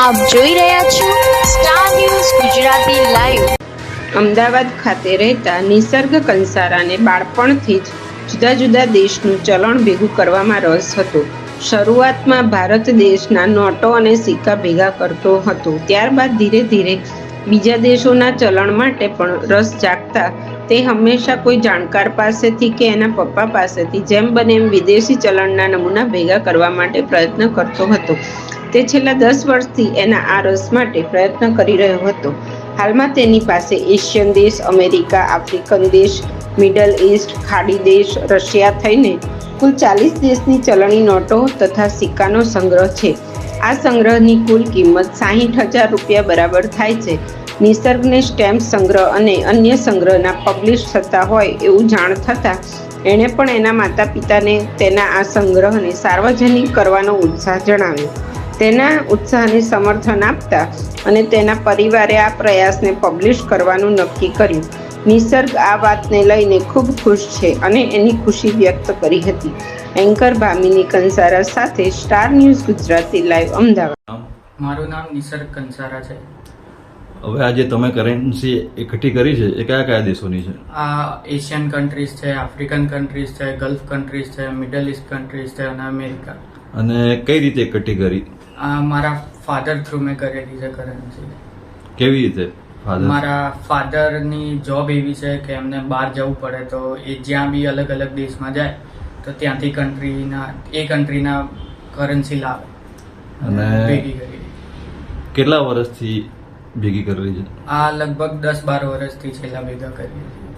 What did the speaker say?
આપ જોઈ રહ્યા છો star news Gujarati live Ahmedabad ખાતે રહેતા નિસર્ગ કંસારાને બાળપણથી જ જુદા જુદા દેશનું ચલણ ભેગું કરવામાં રસ હતો. શરૂઆતમાં ભારત દેશના નોટો અને સિક્કા ભેગા કરતો હતો. ત્યારબાદ ધીરે ધીરે બીજા દેશોના ચલણ માટે પણ રસ જાગતા તે હંમેશા કોઈ જાણકાર પાસેથી કે એના પપ્પા પાસેથી, જેમ બને એમ વિદેશી ચલણના નમૂના ભેગા કરવા માટે પ્રયત્ન કરતો હતો. તે છેલ્લા દસ વર્ષથી એના આ રસ માટે પ્રયત્ન કરી રહ્યો હતો. હાલમાં તેની પાસે એશિયન દેશ, અમેરિકા, આફ્રિકન દેશ, મિડલ ઈસ્ટ, ખાડી દેશ, રશિયા થઈને કુલ ચાલીસ દેશની ચલણી નોટો તથા સિક્કાનો સંગ્રહ છે. આ સંગ્રહની કુલ કિંમત સાહીઠ હજાર રૂપિયા બરાબર થાય છે. નિસર્ગને સ્ટેમ્પ સંગ્રહ અને અન્ય સંગ્રહના પબ્લિશ થતા હોય એવું જાણ થતાં એણે પણ એના માતા પિતાને તેના આ સંગ્રહને સાર્વજનિક કરવાનો ઉત્સાહ જણાવ્યો. તેના ઉત્સાહને સમર્થન આપતા અને તેના પરિવારે આ પ્રયાસને પબ્લિશ કરવાનું નક્કી કર્યું. નિસર્ગ આ વાતને લઈને ખૂબ ખુશ છે અને એની ખુશી વ્યક્ત કરી હતી. એન્કર ભામિની કંસારા સાથે star news Gujarati live Ahmedabad. મારું નામ નિસર્ગ કંસારા છે. હવે આજે તમે કરન્સી એકઠી કરી છે એ કયા કયા દેશોની છે? આ એશિયન કન્ટ્રીઝ છે આફ્રિકન કન્ટ્રીઝ છે ગલ્ફ કન્ટ્રીઝ છે મિડલ ઇસ્ટ કન્ટ્રીઝ છે અને અમેરિકા અને કઈ રીતે એકઠી કરી? આ મારા ફાધર થ્રુ મેં કરેલી છે કરન્સી કેવી રીતે મારા ફાધરની જોબ એવી છે કે એમને બહાર જવું પડે તો એ જ્યાં બી અલગ અલગ દેશમાં જાય તો ત્યાંથી કન્ટ્રીના એ કન્ટ્રીના કરન્સી લાવે. અને- કેટલા વર્ષથી ભેગી કરેલી છે આ લગભગ દસ બાર વર્ષથી છેલ્લા ભેગા કરી